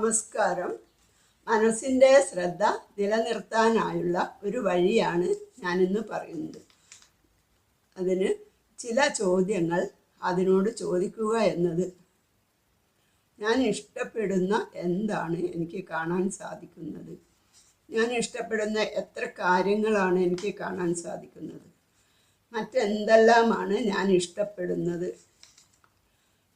നമസ്കാരം. മനസ്സിന്റെ ശ്രദ്ധ നിലനിർത്താനായുള്ള ഒരു വഴിയാണ് ഞാനിന്ന് പറയുന്നത്. അതിന് ചില ചോദ്യങ്ങൾ അതിനോട് ചോദിക്കുക എന്നത് ഞാൻ ഇഷ്ടപ്പെടുന്ന എന്താണ് എനിക്ക് കാണാൻ സാധിക്കുന്നത്? ഞാൻ ഇഷ്ടപ്പെടുന്ന എത്ര കാര്യങ്ങളാണ് എനിക്ക് കാണാൻ സാധിക്കുന്നത്? മറ്റെന്തെല്ലാമാണ് ഞാൻ ഇഷ്ടപ്പെടുന്നത്?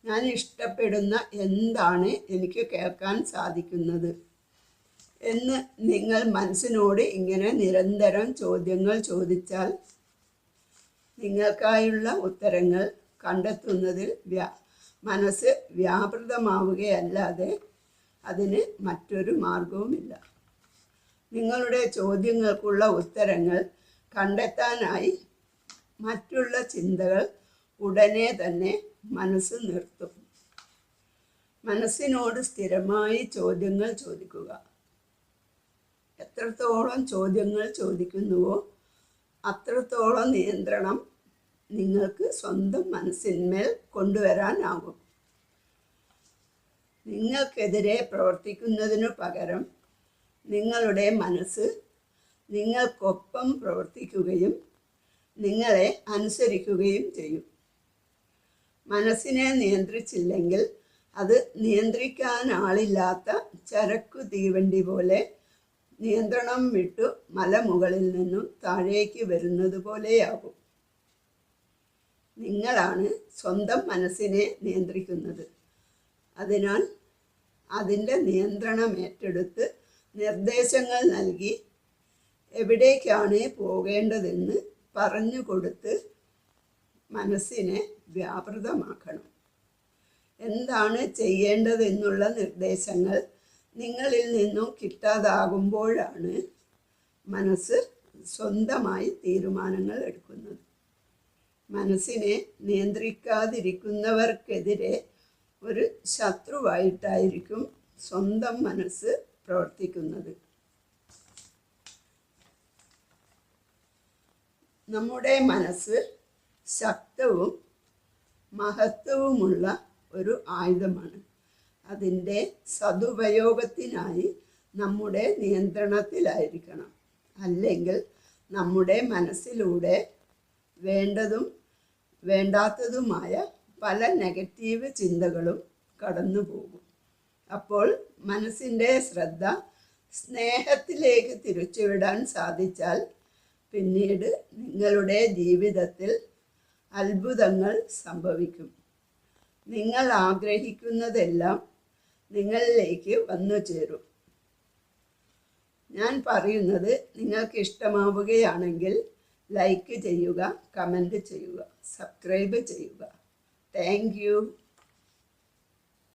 ഞാൻ ഇഷ്ടപ്പെടുന്ന എന്താണ് എനിക്ക് കേൾക്കാൻ സാധിക്കുന്നത്? എന്ന് നിങ്ങൾ മനസ്സിനോട് ഇങ്ങനെ നിരന്തരം ചോദ്യങ്ങൾ ചോദിച്ചാൽ നിങ്ങൾക്കായുള്ള ഉത്തരങ്ങൾ കണ്ടെത്തുന്നതിൽ വ്യാ മനസ്സ് വ്യാപൃതമാവുകയല്ലാതെ അതിന് മറ്റൊരു മാർഗവുമില്ല. നിങ്ങളുടെ ചോദ്യങ്ങൾക്കുള്ള ഉത്തരങ്ങൾ കണ്ടെത്താനായി മറ്റുള്ള ചിന്തകൾ ഉടനെ തന്നെ മനസ്സ് നിർത്തും. മനസ്സിനോട് സ്ഥിരമായി ചോദ്യങ്ങൾ ചോദിക്കുക. എത്രത്തോളം ചോദ്യങ്ങൾ ചോദിക്കുന്നുവോ അത്രത്തോളം നിയന്ത്രണം നിങ്ങൾക്ക് സ്വന്തം മനസ്സിന്മേൽ കൊണ്ടുവരാനാകും. നിങ്ങൾക്കെതിരെ പ്രവർത്തിക്കുന്നതിനു പകരം നിങ്ങളുടെ മനസ്സ് നിങ്ങൾക്കൊപ്പം പ്രവർത്തിക്കുകയും നിങ്ങളെ അനുസരിക്കുകയും ചെയ്യും. മനസ്സിനെ നിയന്ത്രിച്ചില്ലെങ്കിൽ അത് നിയന്ത്രിക്കാൻ ആളില്ലാത്ത ചരക്കു തീവണ്ടി പോലെ നിയന്ത്രണം വിട്ടു മലമുകളിൽ നിന്നും താഴേക്ക് വരുന്നത് പോലെയാകും. നിങ്ങളാണ് സ്വന്തം മനസ്സിനെ നിയന്ത്രിക്കുന്നത്. അതിനാൽ അതിന്റെ നിയന്ത്രണം ഏറ്റെടുത്ത് നിർദ്ദേശങ്ങൾ നൽകി എവിടേക്കാണ് പോകേണ്ടതെന്ന് പറഞ്ഞു കൊടുത്ത് മനസ്സിനെ വ്യാപൃതമാക്കണം. എന്താണ് ചെയ്യേണ്ടതെന്നുള്ള നിർദ്ദേശങ്ങൾ നിങ്ങളിൽ നിന്നും കിട്ടാതാകുമ്പോഴാണ് മനസ്സ് സ്വന്തമായി തീരുമാനങ്ങൾ എടുക്കുന്നത്. മനസ്സിനെ നിയന്ത്രിക്കാതിരിക്കുന്നവർക്കെതിരെ ഒരു ശത്രുവായിട്ടായിരിക്കും സ്വന്തം മനസ്സ് പ്രവർത്തിക്കുന്നത്. നമ്മുടെ മനസ്സ് ശക്തവും മഹത്വവുമുള്ള ഒരു ആയുധമാണ്. അതിന്റെ സതുപയോഗത്തിനായി നമ്മുടെ നിയന്ത്രണത്തിലായിരിക്കണം. അല്ലെങ്കിൽ നമ്മുടെ മനസ്സിലൂടെ വേണ്ടതും വേണ്ടാത്തതുമായ പല നെഗറ്റീവ് ചിന്തകളും കടന്നു പോകും. അപ്പോൾ മനസ്സിന്റെ ശ്രദ്ധ സ്നേഹത്തിലേക്ക് തിരിച്ചുവിടാൻ സാധിച്ചാൽ പിന്നീട് നിങ്ങളുടെ ജീവിതത്തിൽ അത്ഭുതങ്ങൾ സംഭവിക്കും. നിങ്ങൾ ആഗ്രഹിക്കുന്നതെല്ലാം നിങ്ങളിലേക്ക് വന്നു ചേരും. ഞാൻ പറയുന്നത് നിങ്ങൾക്ക് ഇഷ്ടമാവുകയാണെങ്കിൽ ലൈക്ക് ചെയ്യുക കമന്റ് ചെയ്യുക സബ്സ്ക്രൈബ് ചെയ്യുക. താങ്ക്